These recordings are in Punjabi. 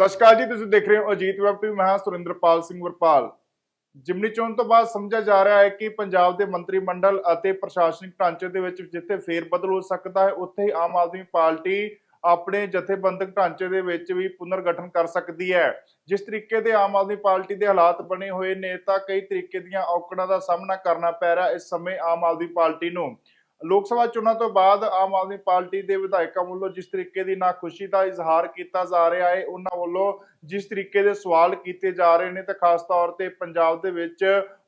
ਸਤਿ ਸ਼੍ਰੀ ਅਕਾਲ ਜੀ, ਤੁਸੀਂ ਦੇਖ ਰਹੇ ਹੋ ਅਜੀਤ ਵੈਬ ਟੀਵੀ ਮੈਂ ਹਾਂ ਸੁਰਿੰਦਰਪਾਲ ਸਿੰਘ ਵਰਪਾਲ। ਜਿਮਨੀ ਚੋਣ ਤੋਂ ਬਾਅਦ ਸਮਝਿਆ ਜਾ ਰਿਹਾ ਹੈ ਕਿ ਪੰਜਾਬ ਦੇ ਮੰਤਰੀ ਮੰਡਲ ਅਤੇ ਪ੍ਰਸ਼ਾਸਨਿਕ ਢਾਂਚੇ ਦੇ ਵਿੱਚ ਜਿੱਥੇ ਫੇਰ ਬਦਲ ਹੋ ਸਕਦਾ ਹੈ, ਉੱਥੇ ਹੀ ਆਮ ਆਦਮੀ ਪਾਰਟੀ ਆਪਣੇ ਜਥੇਬੰਦਕ ਢਾਂਚੇ ਦੇ ਵਿੱਚ ਵੀ ਪੁਨਰਗਠਨ ਕਰ ਸਕਦੀ ਹੈ। ਜਿਸ ਤਰੀਕੇ ਦੇ ਆਮ ਆਦਮੀ ਪਾਰਟੀ ਦੇ ਹਾਲਾਤ ਬਣੇ ਹੋਏ ਨੇ, ਤਾਂ ਕਈ ਤਰੀਕੇ ਦੀਆਂ ਔਕੜਾਂ ਦਾ ਸਾਹਮਣਾ ਕਰਨਾ ਪੈ ਰਿਹਾ ਇਸ ਸਮੇਂ ਆਮ ਆਦਮੀ ਪਾਰਟੀ ਨੂੰ। ਲੋਕ ਸਭਾ ਚੋਣਾਂ ਤੋਂ ਬਾਅਦ ਆਮ ਆਦਮੀ ਪਾਰਟੀ ਦੇ ਵਿਧਾਇਕਾਂ ਵੱਲੋਂ ਜਿਸ ਤਰੀਕੇ ਦੀ ਨਾਖੁਸ਼ੀ ਦਾ ਇਜ਼ਹਾਰ ਕੀਤਾ ਜਾ ਰਿਹਾ ਹੈ, ਉਹਨਾਂ ਵੱਲੋਂ ਜਿਸ ਤਰੀਕੇ ਦੇ ਸਵਾਲ ਕੀਤੇ ਜਾ ਰਹੇ ਨੇ ਤਾਂ ਖਾਸ ਤੌਰ ਤੇ ਪੰਜਾਬ ਦੇ ਵਿੱਚ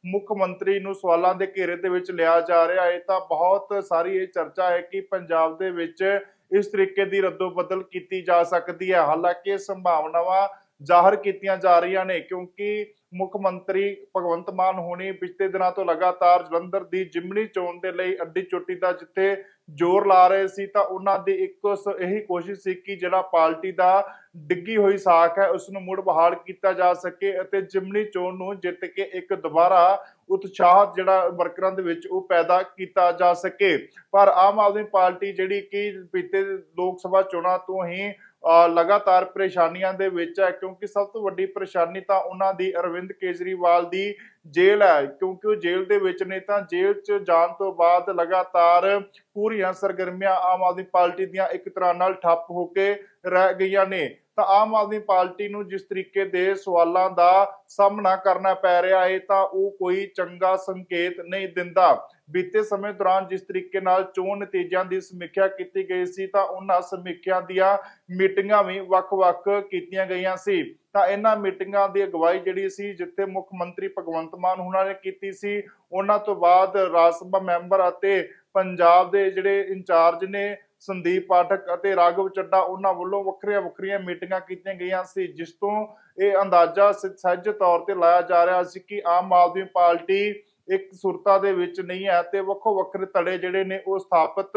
ਮੁੱਖ ਮੰਤਰੀ ਨੂੰ ਸਵਾਲਾਂ ਦੇ ਘੇਰੇ ਦੇ ਵਿੱਚ ਲਿਆ ਜਾ ਰਿਹਾ ਹੈ, ਤਾਂ ਬਹੁਤ ਸਾਰੀ ਇਹ ਚਰਚਾ ਹੈ ਕਿ ਪੰਜਾਬ ਦੇ ਵਿੱਚ ਇਸ ਤਰੀਕੇ ਦੀ ਰੱਦੋ ਬਦਲ ਕੀਤੀ ਜਾ ਸਕਦੀ ਹੈ। ਹਾਲਾਂਕਿ ਸੰਭਾਵਨਾਵਾਂ ਜ਼ਾਹਰ ਕੀਤੀਆਂ ਜਾ ਰਹੀਆਂ ਨੇ ਕਿਉਂਕਿ ਮੁੱਖ ਮੰਤਰੀ ਭਗਵੰਤ ਮਾਨ ਹੋਣੀ ਪਿਛਲੇ ਦਿਨਾਂ ਤੋਂ ਲਗਾਤਾਰ ਜਲੰਧਰ ਦੀ ਜਿਮਨੀ ਚੋਣ ਦੇ ਲਈ ਅੱਡੀ ਚੋਟੀ ਦਾ ਜਿੱਥੇ ਜ਼ੋਰ ਲਾ ਰਹੇ ਸੀ ਤਾਂ ਉਹਨਾਂ ਦੀ ਇੱਕ ਇਹੀ ਕੋਸ਼ਿਸ਼ ਸੀ ਕਿ ਜਿਹੜਾ ਪਾਰਟੀ ਦਾ ਡਿੱਗੀ ਹੋਈ ਸਾਖ ਹੈ ਉਸ ਨੂੰ ਮੁੜ ਬਹਾਲ ਕੀਤਾ ਜਾ ਸਕੇ ਅਤੇ ਜਿਮਨੀ ਚੋਣ ਨੂੰ ਜਿੱਤ ਕੇ ਇੱਕ ਦੁਬਾਰਾ ਉਤਸ਼ਾਹ ਜਿਹੜਾ ਵਰਕਰਾਂ ਦੇ ਵਿੱਚ ਉਹ ਪੈਦਾ ਕੀਤਾ ਜਾ ਸਕੇ। ਪਰ ਆਮ ਆਦਮੀ ਪਾਰਟੀ ਜਿਹੜੀ ਕਿ ਬੀਤੇ ਲੋਕ ਸਭਾ ਚੋਣਾਂ ਤੋਂ ਹੀ ਲਗਾਤਾਰ ਪਰੇਸ਼ਾਨੀਆਂ ਦੇ ਵਿੱਚ ਹੈ, ਕਿਉਂਕਿ ਸਭ ਤੋਂ ਵੱਡੀ ਪਰੇਸ਼ਾਨੀ ਤਾਂ ਉਹਨਾਂ ਦੀ ਅਰਵਿੰਦ ਕੇਜਰੀਵਾਲ ਦੀ ਜੇਲ੍ਹ ਹੈ, ਕਿਉਂਕਿ ਉਹ ਜੇਲ੍ਹ ਦੇ ਵਿੱਚ ਨੇ ਤਾਂ ਜੇਲ੍ਹ 'ਚ ਜਾਣ ਤੋਂ ਬਾਅਦ ਲਗਾਤਾਰ ਪੂਰੀਆਂ ਸਰਗਰਮੀਆਂ ਆਮ ਆਦਮੀ ਪਾਰਟੀ ਦੀਆਂ ਇੱਕ ਤਰ੍ਹਾਂ ਨਾਲ ਠੱਪ ਹੋ ਕੇ ਰਹਿ ਗਈਆਂ ਨੇ। ਤਾਂ ਆਮ ਆਦਮੀ ਪਾਰਟੀ ਨੂੰ ਜਿਸ ਤਰੀਕੇ ਦੇ ਸਵਾਲਾਂ ਦਾ ਸਾਹਮਣਾ ਕਰਨਾ ਪੈ ਰਿਹਾ ਹੈ, ਤਾਂ ਉਹ ਕੋਈ ਚੰਗਾ ਸੰਕੇਤ ਨਹੀਂ ਦਿੰਦਾ। ਬੀਤੇ ਸਮੇਂ ਦੌਰਾਨ ਜਿਸ ਤਰੀਕੇ ਨਾਲ ਚੋਣ ਨਤੀਜਿਆਂ ਦੀ ਸਮੀਖਿਆ ਕੀਤੀ ਗਈ ਸੀ, ਤਾਂ ਉਹਨਾਂ ਸਮੀਖਿਆ ਦੀਆਂ ਮੀਟਿੰਗਾਂ ਵੀ ਵੱਖ-ਵੱਖ ਕੀਤੀਆਂ ਗਈਆਂ ਸੀ। ਤਾਂ ਇਹਨਾਂ ਮੀਟਿੰਗਾਂ ਦੀ ਅਗਵਾਈ ਜਿਹੜੀ ਸੀ, ਜਿੱਥੇ ਮੁੱਖ ਮੰਤਰੀ ਭਗਵੰਤ ਮਾਨ ਉਹਨਾਂ ਨੇ ਕੀਤੀ ਸੀ, ਉਹਨਾਂ ਤੋਂ ਬਾਅਦ ਰਾਜ ਸਭਾ ਮੈਂਬਰ ਅਤੇ ਪੰਜਾਬ ਦੇ ਜਿਹੜੇ ਇੰਚਾਰਜ ਨੇ ਸੰਦੀਪ ਪਾਠਕ ਅਤੇ ਰਾਘਵ ਚੱਡਾ ਉਹਨਾਂ ਵੱਲੋਂ ਵੱਖਰੀਆਂ ਵੱਖਰੀਆਂ ਮੀਟਿੰਗਾਂ ਕੀਤੀਆਂ ਗਈਆਂ ਸੀ, ਜਿਸ ਤੋਂ ਇਹ ਅੰਦਾਜ਼ਾ ਸਹਿਜ ਤੌਰ ਤੇ ਲਾਇਆ ਜਾ ਰਿਹਾ ਸੀ ਕਿ ਆਮ ਆਦਮੀ ਪਾਰਟੀ ਇੱਕ ਸੁਰਤਾ ਦੇ ਵਿੱਚ ਨਹੀਂ ਹੈ ਤੇ ਵੱਖੋ ਵੱਖਰੇ ਧੜੇ ਜਿਹੜੇ ਨੇ ਉਹ ਸਥਾਪਿਤ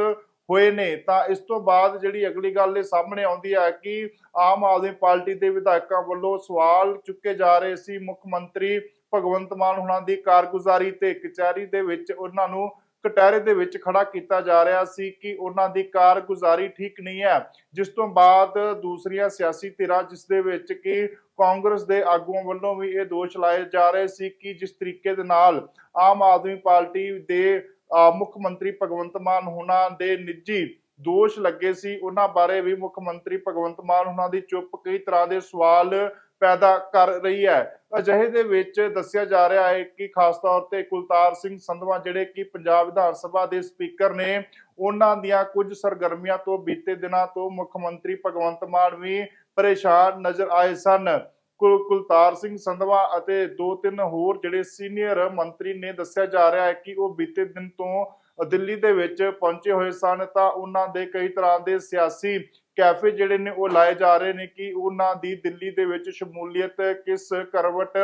ਹੋਏ ਨੇ। ਤਾਂ ਇਸ ਤੋਂ ਬਾਅਦ ਜਿਹੜੀ ਅਗਲੀ ਗੱਲ ਇਹ ਸਾਹਮਣੇ ਆਉਂਦੀ ਹੈ ਕਿ ਆਮ ਆਦਮੀ ਪਾਰਟੀ ਦੇ ਵਿਧਾਇਕਾਂ ਵੱਲੋਂ ਸਵਾਲ ਚੁੱਕੇ ਜਾ ਰਹੇ ਸੀ। ਮੁੱਖ ਮੰਤਰੀ ਭਗਵੰਤ ਮਾਨ ਹੁਣਾਂ ਦੀ ਕਾਰਗੁਜ਼ਾਰੀ ਤੇ ਕਚਹਿਰੀ ਦੇ ਵਿੱਚ ਉਹਨਾਂ ਨੂੰ ਕਟਹਿਰੇ ਦੇ ਵਿੱਚ ਖੜਾ ਕੀਤਾ ਜਾ ਰਿਹਾ ਸੀ ਕਿ ਉਹਨਾਂ ਦੀ ਕਾਰਗੁਜ਼ਾਰੀ ਠੀਕ ਨਹੀਂ ਹੈ ਜਿਸ ਤੋਂ ਬਾਅਦ ਦੂਸਰੀਆਂ ਸਿਆਸੀ ਧਿਰਾਂ ਜਿਸ ਦੇ ਵਿੱਚ ਕਿ ਕਾਂਗਰਸ ਦੇ ਆਗੂਆਂ ਵੱਲੋਂ ਵੀ ਇਹ ਦੋਸ਼ ਲਾਏ ਜਾ ਰਹੇ ਸੀ ਕਿ ਜਿਸ ਤਰੀਕੇ ਦੇ ਨਾਲ ਆਮ ਆਦਮੀ ਪਾਰਟੀ ਦੇ ਅਹ, ਮੁੱਖ ਮੰਤਰੀ ਭਗਵੰਤ ਮਾਨ ਹੁਣਾਂ ਦੇ ਨਿੱਜੀ ਦੋਸ਼ ਲੱਗੇ ਸੀ। ਉਹਨਾਂ ਬਾਰੇ ਵੀ ਮੁੱਖ ਮੰਤਰੀ ਭਗਵੰਤ ਮਾਨ ਹੁਣਾਂ ਦੀ ਚੁੱਪ ਕਈ ਤਰ੍ਹਾਂ ਦੇ ਸਵਾਲ ਪੈਦਾ ਕਰ ਰਹੀ ਹੈ। ਅਜਿਹੇ ਦੇ ਵਿੱਚ ਦੱਸਿਆ ਜਾ ਰਿਹਾ ਹੈ ਕਿ ਖਾਸ ਤੌਰ ਤੇ ਕੁਲਤਾਰ ਸਿੰਘ ਸੰਧਵਾ ਜਿਹੜੇ ਕਿ ਪੰਜਾਬ ਵਿਧਾਨ ਸਭਾ ਦੇ ਸਪੀਕਰ ਨੇ, ਉਹਨਾਂ ਦੀਆਂ ਕੁਝ ਸਰਗਰਮੀਆਂ ਤੋਂ ਬੀਤੇ ਦਿਨਾਂ ਤੋਂ ਮੁੱਖ ਮੰਤਰੀ ਭਗਵੰਤ ਮਾਨ ਵੀ ਪਰੇਸ਼ਾਨ ਨਜ਼ਰ ਆਏ ਸਨ। ਕੁਲ- ਕੁਲਤਾਰ ਸਿੰਘ ਸੰਧਵਾ ਅਤੇ ਦੋ ਤਿੰਨ ਹੋਰ ਜਿਹੜੇ ਸੀਨੀਅਰ ਮੰਤਰੀ ਨੇ ਦੱਸਿਆ ਜਾ ਰਿਹਾ ਹੈ ਕਿ ਉਹ ਬੀਤੇ ਦਿਨ ਤੋਂ ਦਿੱਲੀ ਦੇ ਵਿੱਚ ਪਹੁੰਚੇ ਹੋਏ ਸਨ ਤਾਂ ਉਹਨਾਂ ਦੇ ਕਈ ਤਰ੍ਹਾਂ ਦੇ ਸਿਆਸੀ ਕੈਫੇ ਜਿਹੜੇ ਨੇ ਉਹ ਲਾਏ ਜਾ ਰਹੇ ਨੇ ਕਿ ਉਹਨਾਂ ਦੀ ਦਿੱਲੀ ਦੇ ਵਿੱਚ ਸ਼ਮੂਲੀਅਤ ਕਿਸ ਕਰਵਟ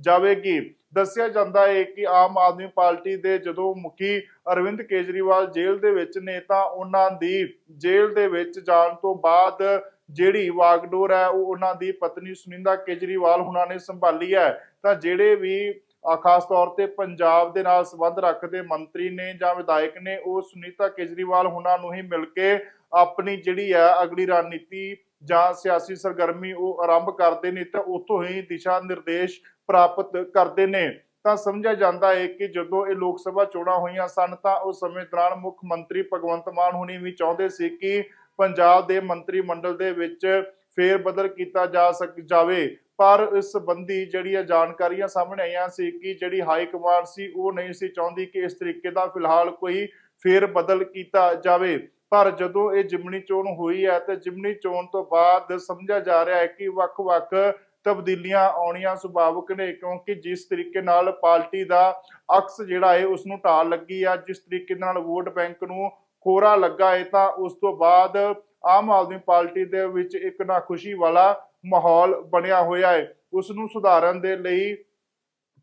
ਜਾਵੇਗੀ? ਦੱਸਿਆ ਜਾਂਦਾ ਹੈ ਕਿ ਆਮ ਆਦਮੀ ਪਾਰਟੀ ਦੇ ਜਦੋਂ ਮੁਖੀ ਅਰਵਿੰਦ ਕੇਜਰੀਵਾਲ ਜੇਲ੍ਹ ਦੇ ਵਿੱਚ ਨੇ ਤਾਂ ਉਹਨਾਂ ਦੀ ਜੇਲ੍ਹ ਦੇ ਵਿੱਚ ਜਾਣ ਤੋਂ ਬਾਅਦ ਜਿਹੜੀ ਵਾਗਡੋਰ ਹੈ ਉਹ ਉਹਨਾਂ ਦੀ ਪਤਨੀ ਸੁਨਿੰਦਾ ਕੇਜਰੀਵਾਲ ਹੁਣਾਂ ਨੇ ਸੰਭਾਲੀ ਹੈ। ਤਾਂ ਜਿਹੜੇ ਵੀ ਖਾਸ ਤੌਰ ਤੇ ਪੰਜਾਬ ਦੇ ਨਾਲ ਸੰਬੰਧ ਰੱਖਦੇ ਮੰਤਰੀ ਨੇ ਜਾਂ ਵਿਧਾਇਕ ਨੇ, ਉਹ ਸੁਨੀਤਾ ਕੇਜਰੀਵਾਲ ਹੁਣਾਂ ਨੂੰ ਹੀ ਮਿਲ ਕੇ ਆਪਣੀ ਜਿਹੜੀ ਹੈ ਅਗਲੀ ਰਣਨੀਤੀ ਜਾਂ ਸਿਆਸੀ ਸਰਗਰਮੀ ਉਹ ਆਰੰਭ ਕਰਦੇ ਨੇ ਤਾਂ ਉਤੋਂ ਹੀ ਦਿਸ਼ਾ ਨਿਰਦੇਸ਼ ਪ੍ਰਾਪਤ ਕਰਦੇ ਨੇ। ਤਾਂ ਸਮਝਿਆ ਜਾਂਦਾ ਹੈ ਕਿ ਜਦੋਂ ਇਹ ਲੋਕ ਸਭਾ ਚੋਣਾਂ ਹੋਈਆਂ ਸਨ ਤਾਂ ਉਸ ਸਮੇਂ ਦੌਰਾਨ ਮੁੱਖ ਮੰਤਰੀ ਭਗਵੰਤ ਮਾਨ ਹੁਣੀ ਵੀ ਚਾਹੁੰਦੇ ਸੀ ਕਿ ਪੰਜਾਬ ਦੇ ਮੰਤਰੀ ਮੰਡਲ ਦੇ ਵਿੱਚ ਫੇਰ ਬਦਲ ਕੀਤਾ ਜਾ ਸਕ, ਜਾਵੇ। ਪਰ ਇਸ ਸੰਬੰਧੀ ਜਿਹੜੀਆਂ ਜਾਣਕਾਰੀਆਂ ਸਾਹਮਣੇ ਆਈਆਂ ਸੀ ਕਿ ਜਿਹੜੀ ਹਾਈ ਕਮਾਂਡ ਸੀ ਉਹ ਨਹੀਂ ਸੀ ਚਾਹੁੰਦੀ ਕਿ ਇਸ ਤਰੀਕੇ ਦਾ ਫਿਲਹਾਲ ਕੋਈ ਫੇਰ ਬਦਲ ਕੀਤਾ ਜਾਵੇ। ਪਰ ਜਦੋਂ ਇਹ ਜਿਮਨੀ ਚੋਣ ਹੋਈ ਹੈ ਤੇ ਜਿਮਨੀ ਚੋਣ ਤੋਂ ਬਾਅਦ ਸਮਝਿਆ ਜਾ ਰਿਹਾ ਹੈ ਕਿ ਵੱਖ-ਵੱਖ ਤਬਦੀਲੀਆਂ ਆਉਣੀਆਂ ਸੁਭਾਵਿਕ ਨੇ, ਕਿਉਂਕਿ ਜਿਸ ਤਰੀਕੇ ਨਾਲ ਪਾਰਟੀ ਦਾ ਅਕਸ ਜਿਹੜਾ ਹੈ ਉਸ ਨੂੰ ਢਾਲ ਲੱਗੀ ਆ, ਜਿਸ ਤਰੀਕੇ ਨਾਲ ਵੋਟ ਬੈਂਕ ਨੂੰ ਖੋਰਾ ਲੱਗਾ ਹੈ, ਤਾਂ ਉਸ ਤੋਂ ਬਾਅਦ ਆਮ ਆਦਮੀ ਪਾਰਟੀ ਦੇ ਵਿੱਚ ਇੱਕ ਨਾ ਖੁਸ਼ੀ ਵਾਲਾ ਮਾਹੌਲ ਬਣਿਆ ਹੋਇਆ ਹੈ। ਉਸ ਨੂੰ ਸੁਧਾਰਨ ਦੇ ਲਈ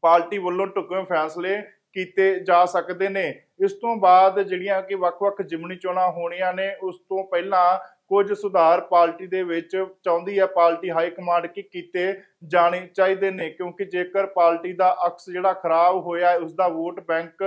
ਪਾਰਟੀ ਵੱਲੋਂ ਢੁਕਵੇਂ ਫੈਸਲੇ ਕੀਤੇ ਜਾ ਸਕਦੇ ਨੇ। ਇਸ ਤੋਂ ਬਾਅਦ ਜਿਹੜੀਆਂ ਕਿ ਵੱਖ-ਵੱਖ ਜਿਮਨੀ ਚੋਣਾਂ ਹੋਣੀਆਂ ਨੇ, ਉਸ ਤੋਂ ਪਹਿਲਾਂ ਕੁਝ ਸੁਧਾਰ ਪਾਰਟੀ ਦੇ ਵਿੱਚ ਚਾਹੁੰਦੀ ਹੈ ਪਾਰਟੀ ਹਾਈ ਕਮਾਂਡ ਕਿ ਕੀਤੇ ਜਾਣੇ ਚਾਹੀਦੇ ਨੇ, ਕਿਉਂਕਿ ਜੇਕਰ ਪਾਰਟੀ ਦਾ ਅਕਸ ਜਿਹੜਾ ਖਰਾਬ ਹੋਇਆ ਹੈ ਉਸ ਦਾ ਵੋਟ ਬੈਂਕ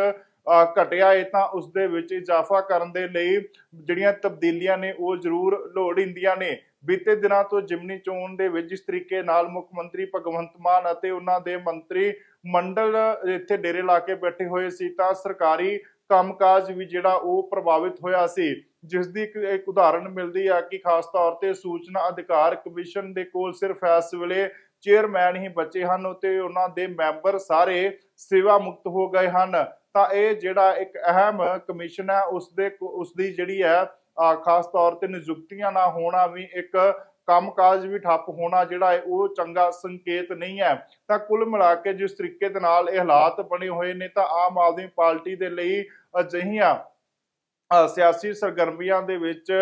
ਘਟਿਆ ਹੈ ਤਾਂ ਉਸ ਦੇ ਵਿੱਚ ਇਜ਼ਾਫਾ ਕਰਨ ਦੇ ਲਈ ਜਿਹੜੀਆਂ ਤਬਦੀਲੀਆਂ ਨੇ, ਉਹ ਜ਼ਰੂਰ ਲੋੜੀਂਦੀਆਂ ਨੇ। ਬੀਤੇ ਦਿਨਾਂ ਤੋਂ ਜਿਮਨੀ ਚੋਣ ਦੇ ਵਿੱਚ ਜਿਸ ਤਰੀਕੇ ਨਾਲ ਮੁੱਖ ਮੰਤਰੀ ਭਗਵੰਤ ਮਾਨ ਅਤੇ ਉਹਨਾਂ ਦੇ ਮੰਤਰੀ ਮੰਡਲ ਇੱਥੇ ਡੇਰੇ ਲਾ ਕੇ ਬੈਠੇ ਹੋਏ ਸੀ, ਤਾਂ ਸਰਕਾਰੀ ਕੰਮਕਾਜ ਵੀ ਜਿਹੜਾ ਉਹ ਪ੍ਰਭਾਵਿਤ ਹੋਇਆ ਸੀ। ਜਿਸ ਦੀ ਇੱਕ ਉਦਾਹਰਣ ਮਿਲਦੀ ਹੈ ਕਿ ਖਾਸ ਤੌਰ ਤੇ ਸੂਚਨਾ ਅਧਿਕਾਰ ਕਮਿਸ਼ਨ ਦੇ ਕੋਲ ਸਿਰਫ ਇਸ ਵੇਲੇ ਚੇਅਰਮੈਨ ਹੀ ਬਚੇ ਹਨ ਤੇ ਉਹਨਾਂ ਦੇ ਮੈਂਬਰ ਸਾਰੇ ਸੇਵਾ ਮੁਕਤ ਹੋ ਗਏ ਹਨ, ਤਾਂ ਇਹ ਜਿਹੜਾ ਇੱਕ ਅਹਿਮ ਕਮਿਸ਼ਨ ਹੈ, ਉਸ ਦੇ ਉਸ ਦੀ ਜਿਹੜੀ ਹੈ ਖਾਸ ਤੌਰ ਤੇ ਨਿਯੁਕਤੀਆਂ ਨਾ ਹੋਣਾ ਵੀ ਇੱਕ ਕੰਮਕਾਜ ਵੀ ਠੱਪ ਹੋਣਾ ਜਿਹੜਾ ਹੈ ਉਹ ਚੰਗਾ ਸੰਕੇਤ ਨਹੀਂ ਹੈ। ਤਾਂ ਕੁੱਲ ਮਿਲਾ ਕੇ ਜਿਸ ਤਰੀਕੇ ਦੇ ਨਾਲ ਇਹ ਹਾਲਾਤ ਬਣੇ ਹੋਏ ਨੇ, ਤਾਂ ਆਮ ਆਦਮੀ ਪਾਰਟੀ ਦੇ ਲਈ ਅਜਿਹੀਆਂ ਸਿਆਸੀ ਸਰਗਰਮੀਆਂ ਦੇ ਵਿੱਚ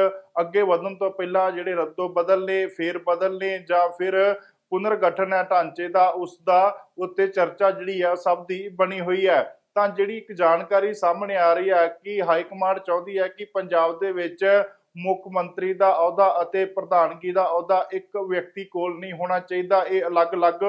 ਅੱਗੇ ਵਧਣ ਤੋਂ ਪਹਿਲਾਂ ਜਿਹੜੇ ਰੱਦੋ ਬਦਲ ਨੇ ਫੇਰ ਬਦਲ ਨੇ ਜਾਂ ਫਿਰ ਪੁਨਰਗਠਨ ਹੈ ਢਾਂਚੇ ਦਾ, ਉਸ ਦਾ ਉੱਤੇ ਚਰਚਾ ਜਿਹੜੀ ਆ ਸਭ ਦੀ ਬਣੀ ਹੋਈ ਹੈ। ਤਾਂ ਜਿਹੜੀ ਇੱਕ ਜਾਣਕਾਰੀ ਸਾਹਮਣੇ ਆ ਰਹੀ ਹੈ ਕਿ ਹਾਈ ਕਮਾਂਡ ਚਾਹੁੰਦੀ ਹੈ ਕਿ ਪੰਜਾਬ ਦੇ ਵਿੱਚ ਮੁੱਖ ਮੰਤਰੀ ਦਾ ਅਹੁਦਾ ਅਤੇ ਪ੍ਰਧਾਨਗੀ ਦਾ ਅਹੁਦਾ ਇੱਕ ਵਿਅਕਤੀ ਕੋਲ ਨਹੀਂ ਹੋਣਾ ਚਾਹੀਦਾ। ਇਹ ਅਲੱਗ-ਅਲੱਗ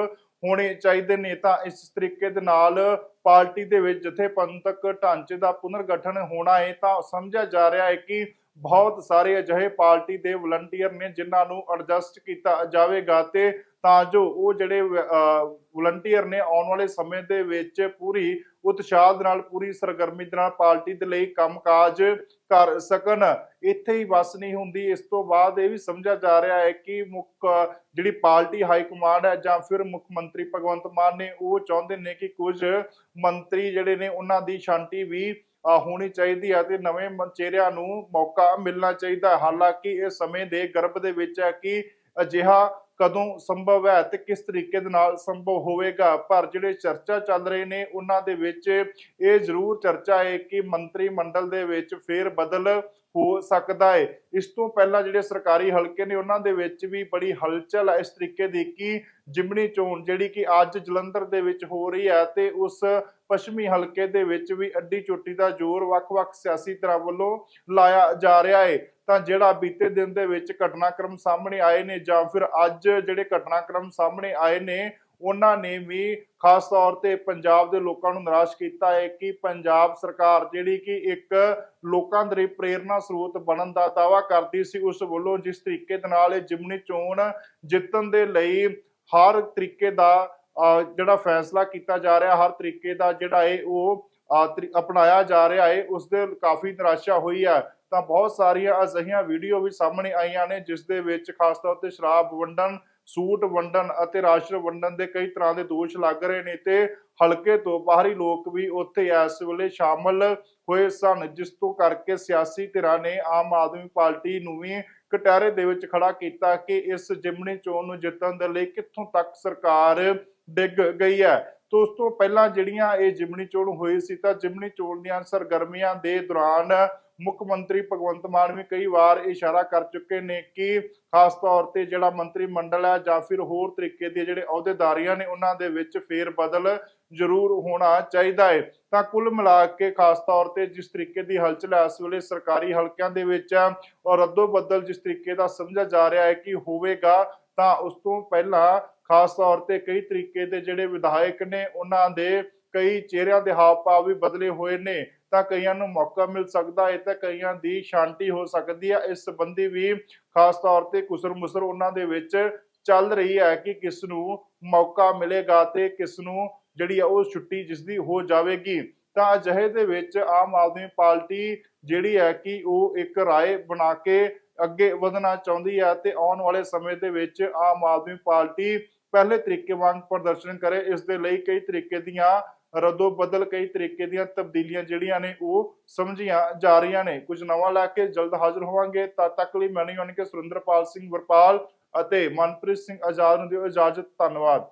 ਹੋਣੇ ਚਾਹੀਦੇ ਨੇ। ਤਾਂ ਇਸ ਤਰੀਕੇ ਦੇ ਨਾਲ ਪਾਰਟੀ ਦੇ ਵਿੱਚ ਜਥੇਬੰਦਕ ਢਾਂਚੇ ਦਾ ਪੁਨਰਗਠਨ ਹੋਣਾ ਹੈ। ਤਾਂ ਸਮਝਿਆ ਜਾ ਰਿਹਾ ਹੈ ਕਿ ਬਹੁਤ ਸਾਰੇ ਅਜਿਹੇ ਪਾਰਟੀ ਦੇ ਵਲੰਟੀਅਰ ਨੇ ਜਿਨ੍ਹਾਂ ਨੂੰ ਐਡਜਸਟ ਕੀਤਾ ਜਾਵੇਗਾ ਤੇ ਤਾਂ ਜੋ ਉਹ ਜਿਹੜੇ ਵਲੰਟੀਅਰ ਨੇ ਆਉਣ ਵਾਲੇ ਸਮੇਂ ਦੇ ਵਿੱਚ ਪੂਰੀ ਉਤਸ਼ਾਹ ਦੇ ਨਾਲ, ਪੂਰੀ ਸਰਗਰਮੀ ਦੇ ਨਾਲ, ਪਾਰਟੀ ਦੇ ਲਈ ਕੰਮਕਾਜ ਕਰ ਸਕਣ। ਇੱਥੇ ਹੀ ਬਸ ਨਹੀਂ ਹੁੰਦੀ। ਇਸ ਤੋਂ ਬਾਅਦ ਇਹ ਵੀ ਸਮਝਿਆ ਜਾ ਰਿਹਾ ਹੈ ਕਿ ਮੁੱਖ, ਜਿਹੜੀ ਪਾਰਟੀ ਹਾਈ ਕਮਾਂਡ ਹੈ ਜਾਂ ਫਿਰ ਮੁੱਖ ਮੰਤਰੀ ਭਗਵੰਤ ਮਾਨ ਨੇ, ਉਹ ਚਾਹੁੰਦੇ ਨੇ ਕਿ ਕੁਝ ਮੰਤਰੀ ਜਿਹੜੇ ਨੇ, ਉਹਨਾਂ ਦੀ ਸ਼ਾਂਤੀ ਵੀ ਹੋਣੀ ਚਾਹੀਦੀ ਹੈ ਤੇ ਨਵੇਂ ਚਿਹਰਿਆਂ ਨੂੰ ਮੌਕਾ ਮਿਲਣਾ ਚਾਹੀਦਾ ਹੈ। ਹਾਲਾਂਕਿ ਇਹ ਸਮੇਂ ਦੇ ਗਰਭ ਦੇ ਵਿੱਚ ਹੈ ਕਿ ਅਜਿਹਾ ਕਦੋਂ ਸੰਭਵ ਹੈ ਤੇ ਕਿਸ ਤਰੀਕੇ ਦੇ ਨਾਲ ਸੰਭਵ ਹੋਵੇਗਾ? ਪਰ ਜਿਹੜੇ ਚਰਚਾ ਚੱਲ ਰਹੇ ਨੇ, ਉਹਨਾਂ ਦੇ ਵਿੱਚ ਇਹ ਜ਼ਰੂਰ ਚਰਚਾ ਹੈ ਕਿ ਮੰਤਰੀ ਮੰਡਲ ਦੇ ਵਿੱਚ ਫੇਰ ਬਦਲ ਹੋ ਸਕਦਾ ਹੈ। ਇਸ ਤੋਂ ਪਹਿਲਾਂ ਜਿਹੜੇ ਸਰਕਾਰੀ ਹਲਕੇ ਨੇ, ਉਹਨਾਂ ਦੇ ਵਿੱਚ ਵੀ ਬੜੀ ਹਲਚਲ ਹੈ ਇਸ ਤਰੀਕੇ ਦੀ ਕਿ ਜਿਮਣੀ ਚੋਣ ਜਿਹੜੀ ਕਿ ਅੱਜ ਜਲੰਧਰ ਦੇ ਵਿੱਚ ਹੋ ਰਹੀ ਹੈ ਤੇ ਉਸ ਪੱਛਮੀ ਹਲਕੇ ਦੇ ਵਿੱਚ ਵੀ ਅੱਡੀ ਚੋਟੀ ਦਾ ਜ਼ੋਰ ਵੱਖ-ਵੱਖ ਸਿਆਸੀ ਧਿਰਾਂ ਵੱਲੋਂ ਲਾਇਆ ਜਾ ਰਿਹਾ ਹੈ ਤਾਂ ਜਿਹੜਾ ਬੀਤੇ ਦਿਨ ਦੇ ਵਿੱਚ ਘਟਨਾਕ੍ਰਮ ਸਾਹਮਣੇ ਆਏ ਨੇ ਜਾਂ ਫਿਰ ਅੱਜ ਜਿਹੜੇ ਘਟਨਾਕ੍ਰਮ ਸਾਹਮਣੇ ਆਏ ਨੇ, ਉਹਨਾਂ ਨੇ ਵੀ ਖਾਸ ਤੌਰ ਤੇ ਪੰਜਾਬ ਦੇ ਲੋਕਾਂ ਨੂੰ ਨਿਰਾਸ਼ ਕੀਤਾ ਹੈ ਕਿ ਪੰਜਾਬ ਸਰਕਾਰ ਜਿਹੜੀ ਕਿ ਇੱਕ ਲੋਕਾਂ ਦੇ ਲਈ ਪ੍ਰੇਰਨਾ ਸਰੋਤ ਬਣਨ ਦਾ ਦਾਅਵਾ ਕਰਦੀ ਸੀ, ਉਸ ਵੱਲੋਂ ਜਿਸ ਤਰੀਕੇ ਦੇ ਨਾਲ ਇਹ ਜਿਮਨੀ ਚੋਣ ਜਿੱਤਣ ਦੇ ਲਈ ਹਰ ਤਰੀਕੇ ਦਾ ਜਿਹੜਾ ਫੈਸਲਾ ਕੀਤਾ ਜਾ ਰਿਹਾ ਹਰ ਤਰੀਕੇ ਦਾ ਜਿਹੜਾ ਹੈ ਉਹ ਅਪਣਾਇਆ ਜਾ ਰਿਹਾ ਹੈ ਉਸ ਦੇ ਕਾਫੀ ਨਿਰਾਸ਼ਾ ਹੋਈ ਹੈ। ਤਾਂ ਬਹੁਤ ਸਾਰੀਆਂ ਅਜਿਹੀਆਂ ਵੀਡੀਓ ਵੀ ਸਾਹਮਣੇ ਆਈਆਂ ਨੇ, ਜਿਸ ਦੇ ਵਿੱਚ ਖਾਸ ਤੌਰ ਤੇ ਸ਼ਰਾਬ ਵੰਡਣ, ਸੂਟ ਵੰਡਣ ਅਤੇ ਰਾਸ਼ਨ ਵੰਡਣ ਦੇ ਕਈ ਤਰ੍ਹਾਂ ਦੇ ਦੋਸ਼ ਲੱਗ ਰਹੇ ਨੇ ਤੇ ਹਲਕੇ ਤੋਂ ਬਾਹਰੀ ਲੋਕ ਵੀ ਉੱਥੇ ਇਸ ਵੇਲੇ ਸ਼ਾਮਲ ਹੋਏ ਸਨ, ਜਿਸ ਤੋਂ ਕਰਕੇ ਸਿਆਸੀ ਧਿਰਾਂ ਨੇ ਆਮ ਆਦਮੀ ਪਾਰਟੀ ਨੂੰ ਵੀ ਕਟਹਿਰੇ ਦੇ ਵਿੱਚ ਖੜਾ ਕੀਤਾ ਕਿ ਇਸ ਜਿਮਣੀ ਚੋਣ ਨੂੰ ਜਿੱਤਣ ਦੇ ਲਈ ਕਿੱਥੋਂ ਤੱਕ ਸਰਕਾਰ ਡਿੱਗ ਗਈ ਹੈ। ਤੋਂ ਉਸ ਤੋਂ ਪਹਿਲਾਂ ਜਿਹੜੀਆਂ ਇਹ ਜਿਮਣੀ ਚੋਣ ਹੋਈ ਸੀ ਤਾਂ ਜਿਮਣੀ ਚੋਣ ਦੀਆਂ ਸਰਗਰਮੀਆਂ ਦੇ ਦੌਰਾਨ ਮੁੱਖ ਮੰਤਰੀ ਭਗਵੰਤ ਮਾਨ ਵੀ ਕਈ ਵਾਰ ਇਸ਼ਾਰਾ ਕਰ ਚੁੱਕੇ ਨੇ ਕਿ ਖਾਸ ਤੌਰ ਤੇ ਜਿਹੜਾ ਮੰਤਰੀ ਮੰਡਲ ਹੈ ਜਾਂ ਫਿਰ ਹੋਰ ਤਰੀਕੇ ਦੇ ਜਿਹੜੇ ਅਹੁਦੇਦਾਰੀਆਂ ਨੇ ਉਹਨਾਂ ਦੇ ਵਿੱਚ ਫੇਰ ਬਦਲ ਜ਼ਰੂਰ ਹੋਣਾ ਚਾਹੀਦਾ ਹੈ। ਤਾਂ ਕੁੱਲ ਮਿਲਾ ਕੇ ਖਾਸ ਤੌਰ ਤੇ ਜਿਸ ਤਰੀਕੇ ਦੀ ਹਲਚਲ ਹੈ, ਇਸ ਵੇਲੇ ਸਰਕਾਰੀ ਹਲਕਿਆਂ ਦੇ ਵਿੱਚ ਹੈ ਔਰ ਰੱਦੋ ਬਦਲ ਜਿਸ ਤਰੀਕੇ ਦਾ ਸਮਝਿਆ ਜਾ ਰਿਹਾ ਹੈ ਕਿ ਹੋਵੇਗਾ ਤਾਂ ਉਸ ਤੋਂ ਪਹਿਲਾਂ ਖਾਸ ਤੌਰ ਤੇ ਕਈ ਤਰੀਕੇ ਦੇ ਜਿਹੜੇ ਵਿਧਾਇਕ ਨੇ, ਉਹਨਾਂ ਦੇ ਕਈ ਚਿਹਰਿਆਂ ਦੇ ਹਾਵ ਭਾਵ ਵੀ ਬਦਲੇ ਹੋਏ ਨੇ, ਤਾਂ ਕਈਆਂ ਨੂੰ ਮੌਕਾ ਮਿਲ ਸਕਦਾ ਹੈ, ਤਾਂ ਕਈਆਂ ਦੀ ਸ਼ਾਂਤੀ ਹੋ ਸਕਦੀ ਹੈ। ਇਸ ਸੰਬੰਧੀ ਵੀ ਖਾਸ ਤੌਰ ਤੇ ਕੁਸਰ ਮੁਸਰ ਉਹਨਾਂ ਦੇ ਵਿੱਚ ਚੱਲ ਰਹੀ ਹੈ ਕਿ ਕਿਸ ਨੂੰ ਮੌਕਾ ਮਿਲੇਗਾ ਤੇ ਕਿਸ ਨੂੰ ਜਿਹੜੀ ਆ ਉਹ ਛੁੱਟੀ ਜਿਸ ਦੀ ਹੋ ਜਾਵੇਗੀ। ਤਾਂ ਅਜਿਹੇ ਦੇ ਵਿੱਚ ਆਮ ਆਦਮੀ ਪਾਰਟੀ ਜਿਹੜੀ ਹੈ ਕਿ ਉਹ ਇੱਕ ਰਾਏ ਬਣਾ ਕੇ ਅੱਗੇ ਵਧਣਾ ਚਾਹੁੰਦੀ ਹੈ ਤੇ ਆਉਣ ਵਾਲੇ ਸਮੇਂ ਦੇ ਵਿੱਚ ਆਮ ਆਦਮੀ ਪਾਰਟੀ ਪਹਿਲੇ ਤਰੀਕੇ ਵਾਂਗ ਪ੍ਰਦਰਸ਼ਨ ਕਰੇ, ਇਸ ਦੇ ਲਈ ਕਈ ਤਰੀਕੇ ਦੀਆਂ ਰਦੋ ਬਦਲ, ਕਈ ਤਰੀਕੇ ਦੀਆਂ ਤਬਦੀਲੀਆਂ ਜਿਹੜੀਆਂ ਨੇ ਉਹ ਸਮਝੀਆਂ ਜਾ ਰਹੀਆਂ ਨੇ। ਕੁਝ ਨਵਾਂ ਲੈ ਕੇ ਜਲਦ ਹਾਜ਼ਰ ਹੋਵਾਂਗੇ। ਤਦ ਤੱਕ ਲਈ ਮੈਨੂੰ ਨਹੀਂ ਕੇ ਸੁਰਿੰਦਰਪਾਲ ਸਿੰਘ ਵਰਪਾਲ ਅਤੇ ਮਨਪ੍ਰੀਤ ਸਿੰਘ ਆਜ਼ਾਦ ਨੂੰ ਦਿਓ ਇਜਾਜ਼ਤ। ਧੰਨਵਾਦ।